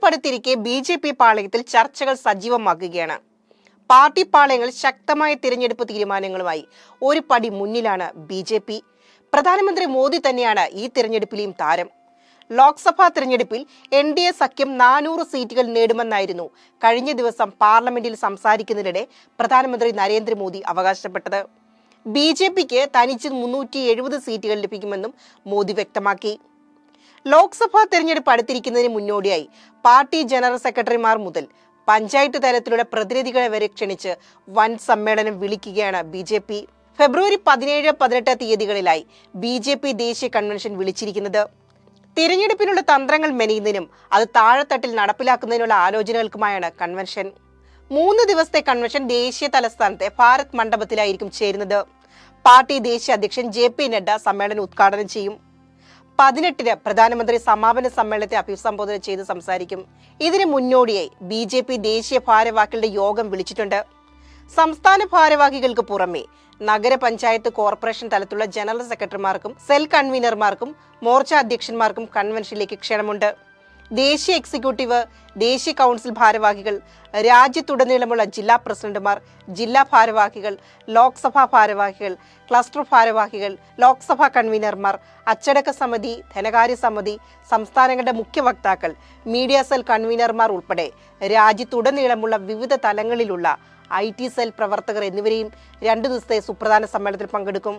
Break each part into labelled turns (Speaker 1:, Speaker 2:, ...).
Speaker 1: തിരഞ്ഞെടുപ്പ് അടുത്തിരിക്കെ B J P പാളയത്തിൽ ചർച്ചകൾ സജീവമാക്കുകയാണ്. പാർട്ടി പാളയങ്ങൾ ശക്തമായ തിരഞ്ഞെടുപ്പ് തീരുമാനങ്ങളുമായി ഒരു പടി മുന്നിലാണ് ബി ജെ പി. പ്രധാനമന്ത്രി മോദി തന്നെയാണ് ഈ തിരഞ്ഞെടുപ്പിലെയും താരം. ലോക്സഭാ തിരഞ്ഞെടുപ്പിൽ എൻ ഡി എ സഖ്യം നാനൂറ് സീറ്റുകൾ നേടുമെന്നായിരുന്നു കഴിഞ്ഞ ദിവസം പാർലമെന്റിൽ സംസാരിക്കുന്നതിനിടെ പ്രധാനമന്ത്രി നരേന്ദ്രമോദി അവകാശപ്പെട്ടത്. ബി ജെ പിക്ക് തനിച്ച് മുന്നൂറ്റി എഴുപത് സീറ്റുകൾ ലഭിക്കുമെന്നും മോദി വ്യക്തമാക്കി. ലോക്സഭാ തെരഞ്ഞെടുപ്പ് അടുത്തിരിക്കുന്നതിന് മുന്നോടിയായി പാർട്ടി ജനറൽ സെക്രട്ടറിമാർ മുതൽ പഞ്ചായത്ത് തലത്തിലുള്ള പ്രതിനിധികളെ വരെ ക്ഷണിച്ച് വൻ സമ്മേളനം വിളിക്കുകയാണ് ബി ജെ പി. ഫെബ്രുവരി പതിനേഴ് പതിനെട്ട് തീയതികളിലായി ബി ജെ പി ദേശീയ കൺവെൻഷൻ വിളിച്ചിരിക്കുന്നത്. തിരഞ്ഞെടുപ്പിനുള്ള തന്ത്രങ്ങൾ മെനയുന്നതിനും അത് താഴെത്തട്ടിൽ നടപ്പിലാക്കുന്നതിനുള്ള ആലോചനകൾക്കുമായാണ് കൺവെൻഷൻ. മൂന്ന് ദിവസത്തെ കൺവെൻഷൻ ദേശീയ തലസ്ഥാനത്തെ ഭാരത് മണ്ഡപത്തിലായിരിക്കും ചേരുന്നത്. പാർട്ടി ദേശീയ അധ്യക്ഷൻ ജെ പി നഡ്ഡ സമ്മേളനം ഉദ്ഘാടനം ചെയ്യും. പതിനെട്ടിന് പ്രധാനമന്ത്രി സമാപന സമ്മേളനത്തെ അഭിസംബോധന ചെയ്ത് സംസാരിക്കും. ഇതിന് മുന്നോടിയായി ബി ജെ പി ദേശീയ ഭാരവാഹികളുടെ യോഗം വിളിച്ചിട്ടുണ്ട്. സംസ്ഥാന ഭാരവാഹികൾക്ക് പുറമെ നഗരപഞ്ചായത്ത് കോർപ്പറേഷൻ തലത്തിലുള്ള ജനറൽ സെക്രട്ടറിമാർക്കും സെൽ കൺവീനർമാർക്കും മോർച്ച അധ്യക്ഷന്മാർക്കും കൺവെൻഷനിലേക്ക് ക്ഷണമുണ്ട്. ദേശീയ എക്സിക്യൂട്ടീവ് ദേശീയ കൗൺസിൽ ഭാരവാഹികൾ രാജ്യത്തുടനീളമുള്ള ജില്ലാ പ്രസിഡന്റുമാർ ജില്ലാ ഭാരവാഹികൾ ലോക്സഭാ ഭാരവാഹികൾ ക്ലസ്റ്റർ ഭാരവാഹികൾ ലോക്സഭാ കൺവീനർമാർ അച്ചടക്ക സമിതി ധനകാര്യ സമിതി സംസ്ഥാനങ്ങളുടെ മുഖ്യ വക്താക്കൾ മീഡിയ സെൽ കൺവീനർമാർ ഉൾപ്പെടെ രാജ്യത്തുടനീളമുള്ള വിവിധ തലങ്ങളിലുള്ള ഐ ടി സെൽ പ്രവർത്തകർ എന്നിവരെയും രണ്ടു ദിവസത്തെ സുപ്രധാന സമ്മേളനത്തിൽ പങ്കെടുക്കും.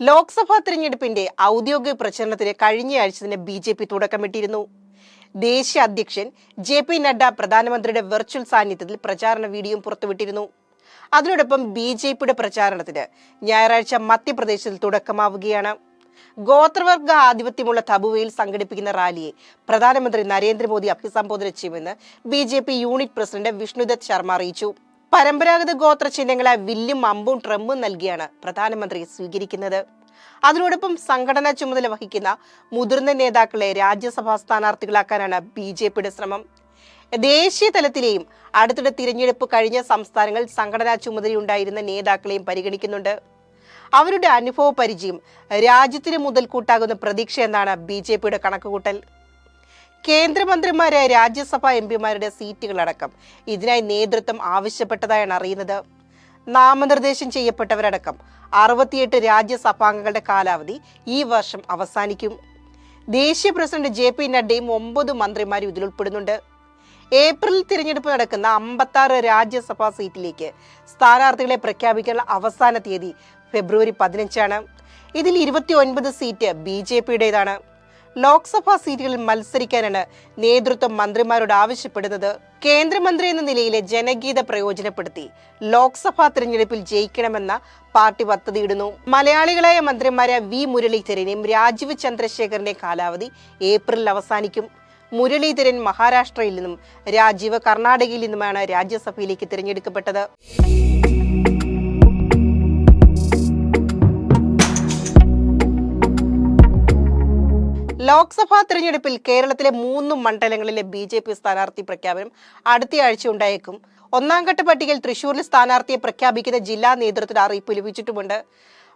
Speaker 1: ലോക്സഭാ തിരഞ്ഞെടുപ്പിന്റെ ഔദ്യോഗിക പ്രചരണത്തിന് കഴിഞ്ഞയാഴ്ച തന്നെ ബി ജെ പി തുടക്കമിട്ടിരുന്നു ദേശീയ അധ്യക്ഷൻ ജെ പി നഡ്ഡ പ്രധാനമന്ത്രിയുടെ വെർച്വൽ സാന്നിധ്യത്തിൽ പ്രചാരണ വീഡിയോ പുറത്തുവിട്ടിരുന്നു. അതിനോടൊപ്പം ബി ജെ പിയുടെ പ്രചാരണത്തിന് ഞായറാഴ്ച മധ്യപ്രദേശിൽ തുടക്കമാവുകയാണ്. ഗോത്രവർഗ ആധിപത്യമുള്ള തബുവയിൽ സംഘടിപ്പിക്കുന്ന റാലിയെ പ്രധാനമന്ത്രി നരേന്ദ്രമോദി അഭിസംബോധന ചെയ്യുമെന്ന് B J P unit president Vishnu Dutt Sharma അറിയിച്ചു. പരമ്പരാഗത ഗോത്ര ചിഹ്നങ്ങളെ വില്ലും അമ്പും ട്രംപും നൽകിയാണ് പ്രധാനമന്ത്രി സ്വീകരിക്കുന്നത്. അതിനോടൊപ്പം സംഘടനാ ചുമതല വഹിക്കുന്ന മുതിർന്ന നേതാക്കളെ രാജ്യസഭാ സ്ഥാനാർത്ഥികളാക്കാനാണ് ബി ജെ പിയുടെ ശ്രമം. ദേശീയ തലത്തിലെയും അടുത്തിടെ തിരഞ്ഞെടുപ്പ് കഴിഞ്ഞ സംസ്ഥാനങ്ങൾ സംഘടനാ ചുമതലയുണ്ടായിരുന്ന നേതാക്കളെയും പരിഗണിക്കുന്നുണ്ട്. അവരുടെ അനുഭവ പരിചയം രാജ്യത്തിന് മുതൽക്കൂട്ടാകുന്ന പ്രതീക്ഷ എന്നാണ് ബി ജെ പിയുടെ കണക്കുകൂട്ടൽ. കേന്ദ്രമന്ത്രിമാരെ രാജ്യസഭാ എം പിമാരുടെ സീറ്റുകളടക്കം ഇതിനായി നേതൃത്വം ആവശ്യപ്പെട്ടതായാണ് അറിയുന്നത്. നാമനിർദ്ദേശം ചെയ്യപ്പെട്ടവരടക്കം അറുപത്തിയെട്ട് രാജ്യസഭാംഗങ്ങളുടെ കാലാവധി ഈ വർഷം അവസാനിക്കും. ദേശീയ പ്രസിഡന്റ് ജെ പി നഡ്ഡയും ഒമ്പത് മന്ത്രിമാരും ഇതിൽ ഉൾപ്പെടുന്നുണ്ട്. ഏപ്രിൽ തിരഞ്ഞെടുപ്പ് നടക്കുന്ന അമ്പത്തി ആറ് രാജ്യസഭാ സീറ്റിലേക്ക് സ്ഥാനാർത്ഥികളെ പ്രഖ്യാപിക്കാനുള്ള അവസാന തീയതി ഫെബ്രുവരി പതിനഞ്ചാണ്. ഇതിൽ ഇരുപത്തി ഒൻപത് സീറ്റ് ബി ജെ പിയുടേതാണ്. ലോക്സഭാ സീറ്റുകളിൽ മത്സരിക്കാനാണ് നേതൃത്വം മന്ത്രിമാരോട് ആവശ്യപ്പെടുന്നത്. കേന്ദ്രമന്ത്രി എന്ന നിലയിലെ ജനഗീത പ്രയോജനപ്പെടുത്തി ലോക്സഭാ തിരഞ്ഞെടുപ്പിൽ ജയിക്കണമെന്ന പാർട്ടി പദ്ധതിയിടുന്നു മലയാളികളായ മന്ത്രിമാരായ വി മുരളീധരനെയും രാജീവ് ചന്ദ്രശേഖരന്റെ കാലാവധി ഏപ്രിലിൽ അവസാനിക്കും. മുരളീധരൻ മഹാരാഷ്ട്രയിൽ നിന്നും രാജീവ് കർണാടകയിൽ നിന്നുമാണ് രാജ്യസഭയിലേക്ക് തിരഞ്ഞെടുക്കപ്പെട്ടത്. ലോക്സഭാ തെരഞ്ഞെടുപ്പിൽ കേരളത്തിലെ മൂന്ന് മണ്ഡലങ്ങളിലെ ബി ജെ പി സ്ഥാനാർത്ഥി പ്രഖ്യാപനം അടുത്തയാഴ്ച ഉണ്ടായേക്കും. ഒന്നാം ഘട്ട പട്ടികയിൽ തൃശൂരിൽ സ്ഥാനാർത്ഥിയെ പ്രഖ്യാപിക്കുന്ന ജില്ലാ നേതൃത്വത്തിന് അറിയിപ്പ് ലഭിച്ചിട്ടുമുണ്ട്.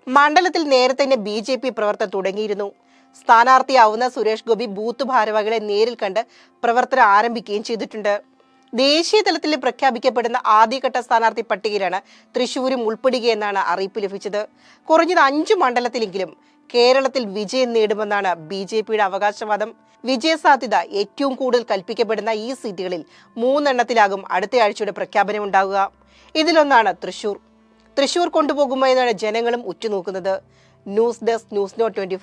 Speaker 1: മണ്ഡലത്തിൽ നേരത്തെ തന്നെ ബി ജെ പി പ്രവർത്തനം തുടങ്ങിയിരുന്നു. സ്ഥാനാർത്ഥിയാവുന്ന സുരേഷ് ഗോപി ബൂത്ത് ഭാരവാഹികളെ നേരിൽ കണ്ട് പ്രവർത്തനം ആരംഭിക്കുകയും ചെയ്തിട്ടുണ്ട്. ദേശീയ തലത്തിൽ പ്രഖ്യാപിക്കപ്പെടുന്ന ആദ്യഘട്ട സ്ഥാനാർത്ഥി പട്ടികയിലാണ് തൃശൂരും ഉൾപ്പെടുകയെന്നാണ് അറിയിപ്പ് ലഭിച്ചത്. കുറഞ്ഞത് അഞ്ചു മണ്ഡലത്തിലെങ്കിലും കേരളത്തിൽ വിജയം നേടുമെന്നാണ് ബി ജെ പിയുടെ അവകാശവാദം. വിജയസാധ്യത ഏറ്റവും കൂടുതൽ കൽപ്പിക്കപ്പെടുന്ന ഈ സീറ്റുകളിൽ മൂന്നെണ്ണത്തിലാകും അടുത്ത ആഴ്ചയുടെ പ്രഖ്യാപനം ഉണ്ടാകുക ഇതിലൊന്നാണ് തൃശൂർ. തൃശൂർ കൊണ്ടുപോകുമോ എന്നാണ് ജനങ്ങളും ഉറ്റുനോക്കുന്നത്. News desk news note twenty